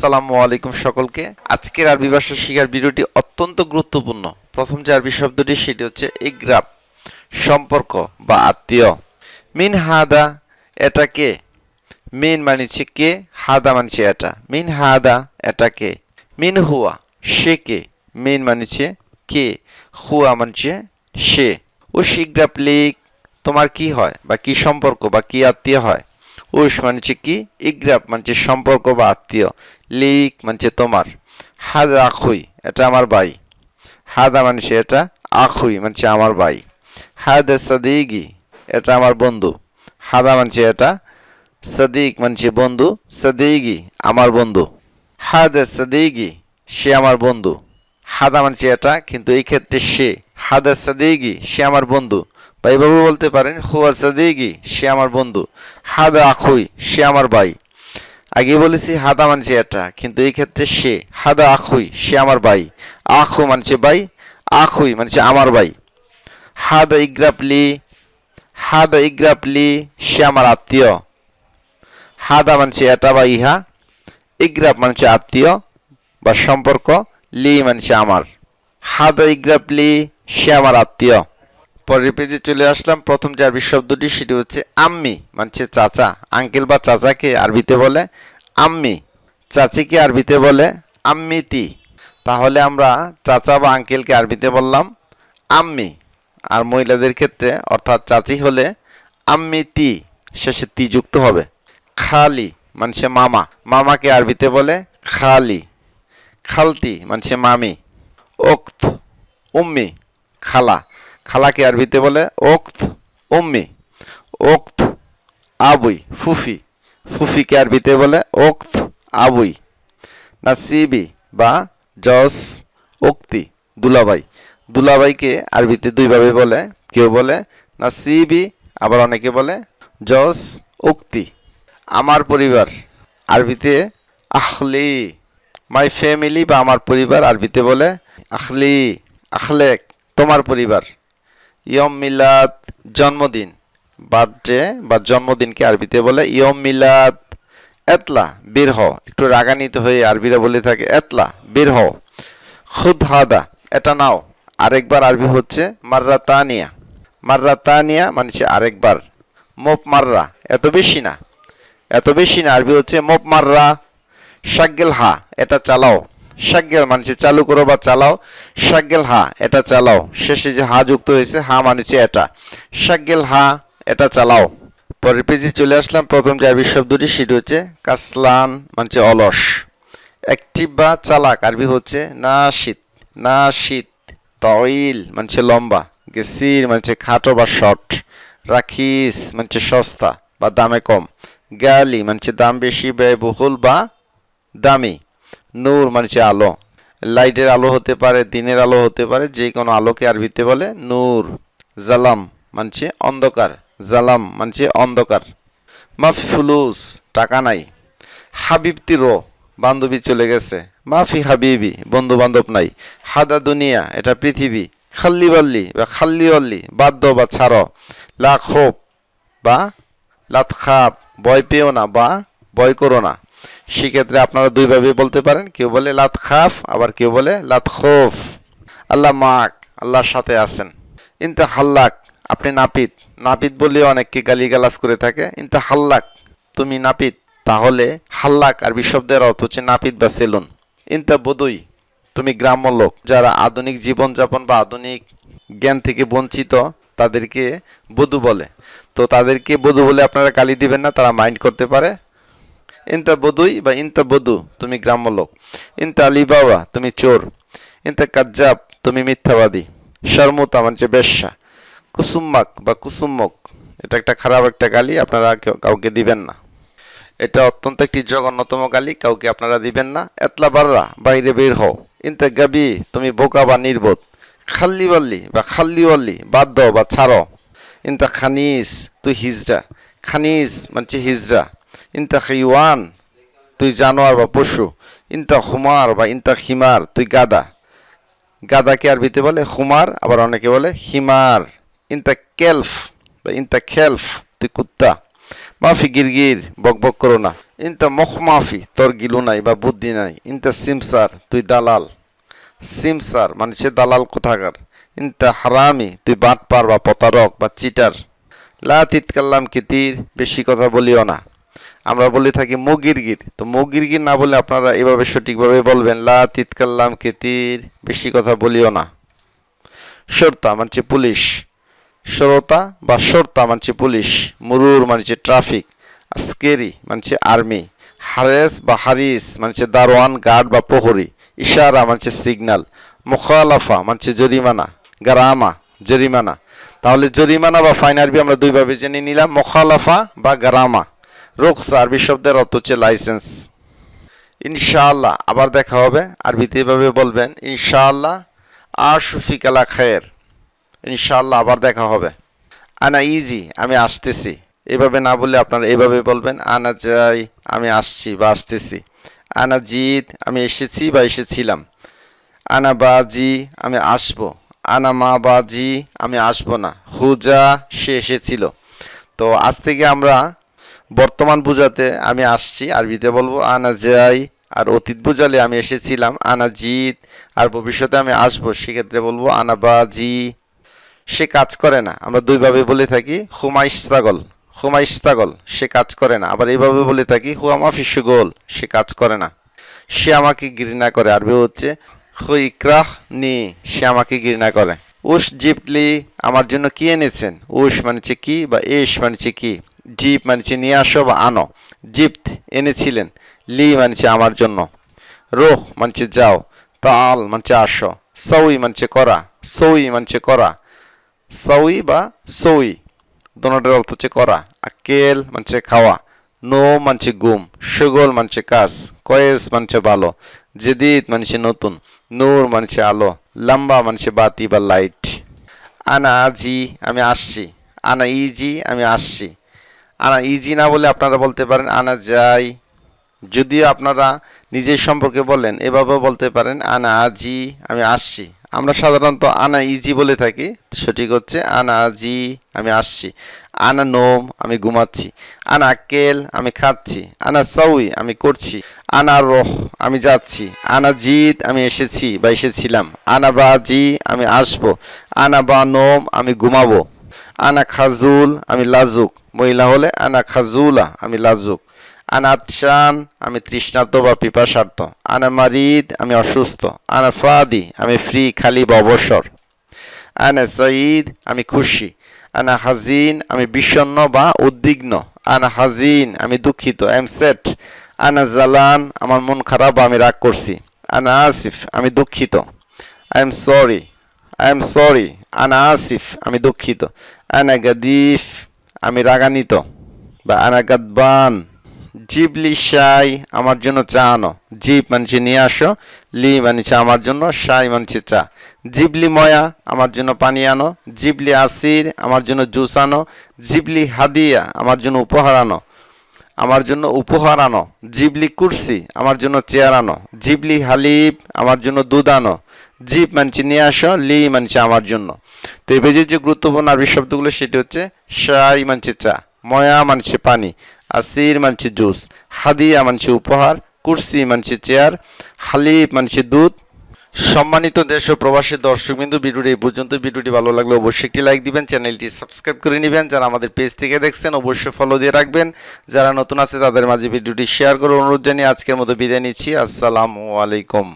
আসসালামু আলাইকুম সকলকে। আজকের আরবি ভাষা শিখার ভিডিওটি অত্যন্ত গুরুত্বপূর্ণ। প্রথম যে আরবি শব্দটি, সেটি হচ্ছে ইগ্রাব, সম্পর্ক বা আত্মীয়। মিন হাদা, এটা কে? মিন মানিছে কে? হাদা মানিছে এটা। মিন হাদা, এটা কে? মিন হুয়া, সে কে? মিন মানিছে কে? হুয়া মানছে সে। ও শিগ্রাপ লিক, তোমার কি হয় বা কি সম্পর্ক বা কি আত্মীয় হয়? উস মানছে কি ইগ্রাপ মানছে সম্পর্ক বা আত্মীয়, লিক মানছে তোমার। হাদ আখুই, এটা আমার ভাই। হাদা মানছে এটা আখুই, মানছে আমার ভাই। হাদা সাদিগি, এটা আমার বন্ধু। হাদা মানছে এটা সাদিক, মানছে বন্ধু। সাদিগি, আমার বন্ধু। হাদা সাদিগি, সে আমার বন্ধু। হাদা মানছে এটা, কিন্তু এই ক্ষেত্রে সে। হাদা সাদিগি, সে আমার বন্ধু। বা এইভাবে বলতে পারেন, হুয়া সাদিগি, সে আমার বন্ধু। হাদা আখুই, সে আমার ভাই। আগে বলেছি, হাদা মানছে এটা। কিন্তু এই ক্ষেত্রে সে, হাদা আখুই, সে আমার ভাই। আখু মানছে ভাই, আখুই মানছে আমার ভাই। হাদা ইগ্রাপলি হাদা ইগ্রাপলি, সে আমার আত্মীয়। হাদা মানছে এটা বা ইহা? ইগ্রাপ মানছে আত্মীয় বা সম্পর্ক, লি মানছে আমার। হাদা ইগ্রাপলি, সে আমার আত্মীয়। পরের পেজে চলে আসলাম। প্রথম যে আরবি শব্দটি, সেটি হচ্ছে আম্মি। মানছে চাচা। আঙ্কেল বা চাচাকে আরবিতে বলে আম্মি। চাচিকে আরবিতে বলে আম্মিতি। তাহলে আমরা চাচা বা আঙ্কেলকে আরবিতে বললাম আম্মি। আর মহিলাদের ক্ষেত্রে, অর্থাৎ চাচি হলে আম্মিতি। শেষে তি যুক্ত হবে। খালি মানছে মামা। মামাকে আরবিতে বলে খালি। খালতি মানছে মামি। ওক্ত, উম্মি, খালা। খালাকে আরবিতে বলে, ওক্ত উম্মি, ওক্ত আবুই, ফুফি। ফুফিকে আরবিতে বলে, ওক্ত আবুই না নাসিবি বা জস উক্তি দুলাবাই দুলাবাইকে আরবিতে দুইভাবে বলে, কেউ বলে না নাসিবি। আবার অনেকে বলে, জস উক্তি। আমার পরিবার আরবিতে আখলি। মাই ফ্যামিলি বা আমার পরিবার আরবিতে বলে, আখলি, আখলেক, তোমার পরিবার। ইয়ম মিলাদ জন্মদিন। বার্থডে বা জন্মদিনকে আরবিতে বলে ইয়ম মিলাদ এতলা বের হও একটু রাগান্বিত হয়ে আরবিরা বলে থাকে এতলা বের হও খুদ হাদা এটা নাও। আরেকবার আরবি হচ্ছে মাররা তানিয়া মাররা তানিয়া মানে আরেকবার। মোপ মাররা, এত বেশি না। এত বেশি না, আরবি হচ্ছে মোপ মাররা। শাগ্গেল হা, এটা চালাও। শাগ্গেল মানে চালু করো বা চালাও। শাগ্গেল হা, এটা চালাও। শেষে যে হা যুক্ত হয়েছে, হা মানেছে এটা। শাগ্গেল হা, এটা চালাও। পরের পেজে চলে আসলাম, প্রথম যে আরবি শব্দটি, সেটি হচ্ছে কাসলান মানে অলস। অ্যাক্টিভ বা চালাক, আরবি হচ্ছে না শীত না শীত তইল মানে লম্বা। গেসির মানে খাটো বা শর্ট। রাখিস মানে সস্তা বা দামে কম। গালি মানে দাম বেশি, ব্যয়বহুল বা দামি। নূর মানে আলো। লাইটের আলো হতে পারে, দিনের আলো হতে পারে, যে কোনো আলোকে আরবিতে বলে নূর। জালাম মানছে অন্ধকার। জালাম মানছে অন্ধকার। মাফি ফুলুস, টাকা নাই। হাবিবতি রো বান্ধবী চলে গেছে। মাফি হাবিবি বন্ধু বান্ধব নাই। হাদা দুনিয়া, এটা পৃথিবী। খাল্লি বাল্লি বা খাল্লি অল্লি বাদ্য বা ছাড়। লাখ হোপ বা লাত খাপ, ভয় পেও না বা ভয় করো না। সেক্ষেত্রে আপনারা দুইভাবে বলতে পারেন। কেউ বলে, লাত খাফ আবার কেউ বলে, লাত খোফ আল্লাহ মাক, আল্লাহর সাথে আছেন। ইনতা হাল্লাক আপনি নাপিত। নাপিত বলেও অনেককে গালিগালাজ করে থাকে। ইনতা হাল্লাক তুমি নাপিত। তাহলে হাল্লাক আরবি শব্দের অর্থ হচ্ছে নাপিত বা সেলুন। ইনতা বদুই তুমি গ্রাম্য লোক। যারা আধুনিক জীবনযাপন বা আধুনিক জ্ঞান থেকে বঞ্চিত, তাদেরকে বধু বলে। তো তাদেরকে বধু বলে আপনারা গালি দিবেন না, তারা মাইন্ড করতে পারে। ইনতা বদুই বা ইনতা বদু, তুমি গ্রাম্য লোক। ইনতা আলী বাবা তুমি চোর। ইনতা কাজ্জাব, তুমি মিথ্যাবাদী। শর্মুতা মানে বেশ্যা। কুসুম্মাক বা কুসুম্মক, এটা একটা খারাপ একটা গালি, আপনারা কেউ- কাউকে দিবেন না। এটা অত্যন্ত একটি জঘন্যতম গালি, কাউকে আপনারা দিবেন না। এতলা বাররা, বাইরে বের হও। ইনতে গাবি, তুমি বোকা বা নির্বোধ। খাল্লি বাল্লি বা বাদ দাও বা ছাড়ো। ইনতা খানিস, তুই হিজড়া খানিস মানে হিজড়া ইনতা খিওয়ান, তুই জানোয়ার বা পশু। ইনতা হুমার বা ইনতা হিমার তুই গাদা। গাদাকে আরবিতে বলে? হুমার, আবার অনেকে বলে হিমার ইনতা কেলফ বা ইনতা খেলফ, তুই কুত্তা। মাফি গিরগির, বক বক করো না। ইনতা মখ মাফি, তোর গিলু নাই বা বুদ্ধি নাই। ইনতা সিমসার, তুই দালাল। সিমসার মানে সে দালাল কোথাকার? ইনতা হারামি, তুই বাটপার বা প্রতারক বা চিটার। লা তিতকাল্লাম কিতির, বেশি কথা বলিও না। আমরা বলে থাকি মুগিরগির তো মুগিরগির না বলে আপনারা এভাবে সঠিকভাবে বলবেন, লা তিতকাল্লাম কেতির বেশি কথা বলিও না। সর্তা মানছে পুলিশ। সরতা বা সর্তা মানছে পুলিশ। মুরুর মানছে ট্রাফিক। স্কেরি মানছে আর্মি। হারেস বা হারিস মানছে দারোয়ান, গার্ড বা প্রহরী। ইশারা মানছে সিগন্যাল মুখালাফা মানছে জরিমানা। গারামা, জরিমানা। তাহলে জরিমানা বা ফাইন আরবি আমরা দুইভাবে জেনে নিলাম। মোখালাফা বা গারামা। রোকসা আরবি শব্দের অর্থ হচ্ছে লাইসেন্স ইনশাআল্লাহ, আবার দেখা হবে। আরবিতে এভাবে বলবেন, ইনশাআল্লাহ আর সুফিকালা খায়ের। ইনশাআল্লাহ, আবার দেখা হবে। আনা ইজি আমি আসতেছি। এভাবে না বললে আপনারা এভাবে বলবেন, আনা যাই, আমি আসছি বা আসতেছি। আনা জিত আমি এসেছি বা এসেছিলাম। আনা বাজি, আমি আসব। আনা মা বাজি, আমি আসব না। হুজা, সে এসেছিল। তো আজ থেকে আমরা বর্তমান বুঝাতে আমি আসছি আরবিতে বলব আনা যাই, আর অতীত বুঝালে আমি এসেছিলাম, আনা জিত, আর ভবিষ্যতে আমি আসব, সেক্ষেত্রে বলব আনা বাজি। সে কাজ করে না, আমরা দুইভাবে বলে থাকি হুমাইস্তাগল হুমাইস্তাগল সে কাজ করে না, আবার এইভাবে বলে থাকি হুয়ামা ফিসুগোল সে কাজ করে না। সে আমাকে ঘৃণা করে, আরবি হচ্ছে হুইক্রাহ নি সে আমাকে ঘৃণা করে। উস জিপলি আমার জন্য কি এনেছেন? উস মানছে কি বা এস মানছে কি? জিপ মানছে, নিয়ে আসো বা আনো। জিপ্ত এনেছিলেন, লি মানছে আমার জন্য। রোহ মানছে যাও, তাল মানছে আসো। সউই মানছে করা সউই মানছে করা। সউই বা সউই দোনোটার অর্থ হচ্ছে করা। আকেল মানছে খাওয়া নো মানছে গুম, সুগল মানছে কাজ, কয়েস মানছে ভালো জেদিদ মানছে নতুন, নূর মানছে আলো, লম্বা মানছে বাতি বা লাইট। আনা আজি আমি আসছি, আনা ইজি আমি আসছি। আনা ইজি না বলে আপনারা বলতে পারেন আনা যাই যদিও আপনারা নিজের সম্পর্কে বলেন, এভাবেও বলতে পারেন আনা আজি, আমি আসছি। আমরা সাধারণত আনা ইজি বলে থাকি, সঠিক হচ্ছে আনা আজি, আমি আসছি। আনা নোম, আমি ঘুমাচ্ছি। আনা কেল, আমি খাচ্ছি। আনা সউই আমি করছি। আনা রহ, আমি যাচ্ছি। আনা জিত আমি এসেছি বা এসেছিলাম। আনা বাজি আমি আসব। আনা বা নোম, আমি ঘুমাবো। আনা খাজুল, আমি লাজুক। মহিলা হলে আনা খাজুলা, আমি লাজুক। আনা আতশান, আমি তৃষ্ণার্ত বা পিপাসার্থ। আনা মারিদ, আমি অসুস্থ। আনা ফাদি, আমি ফ্রি, খালি বা অবসর। আনা সঈদ, আমি খুশি। আনা হাজিন আমি বিষণ্ণ বা উদ্বিগ্ন। আনা হাজিন আমি দুঃখিত এম সেট আনা জালান, আমার মন খারাপ, আমি রাগ করছি। আনা আসিফ, আমি দুঃখিত। I'm sorry I'm sorry Ana Asif, আমি দুঃখিত। আনা গাদিফ, আমি রাগান্বিত। বা আনা গাদবান। জিবলি শাই, আমার জন্য চা আনো। জিপ মানছে নিয়ে আসো, লি মানছে আমার জন্য, শাই মানছে চা। জিবলি ময়া, আমার জন্য পানি আনো। জিবলি আসির, আমার জন্য জুস আনো। জিবলি হাদিয়া, আমার জন্য উপহার আনো। আমার জন্য উপহার আনো। জিবলি কুরসি, আমার জন্য চেয়ার আনো। জিবলি হালিব আমার জন্য দুধ আনো। জিপ মানছে, নিয়ে আসো, লি মানছে আমার জন্য। তো এই পেজের যে গুরুত্বপূর্ণ আরবি শব্দগুলো, সেটি হচ্ছে শাই মানছে চা, ময়া মানছে পানি, আসির মানছে জুস, হাদিয়া মানছে উপহার, কুরসি মানছে চেয়ার হালিব মানছে দুধ। সম্মানিত দেশ ও প্রবাসী দর্শকবিন্দু, ভিডিওটি এই পর্যন্ত। ভিডিওটি ভালো লাগলে অবশ্যই একটি লাইক দিবেন, চ্যানেলটি সাবস্ক্রাইব করে নেবেন। যারা আমাদের পেজ থেকে দেখছেন, অবশ্যই ফলো দিয়ে রাখবেন। যারা নতুন আছে, তাদের মাঝে ভিডিওটি শেয়ার করে অনুরোধ জানিয়ে আজকের মতো বিদায় নিচ্ছি। আসসালামু আলাইকুম।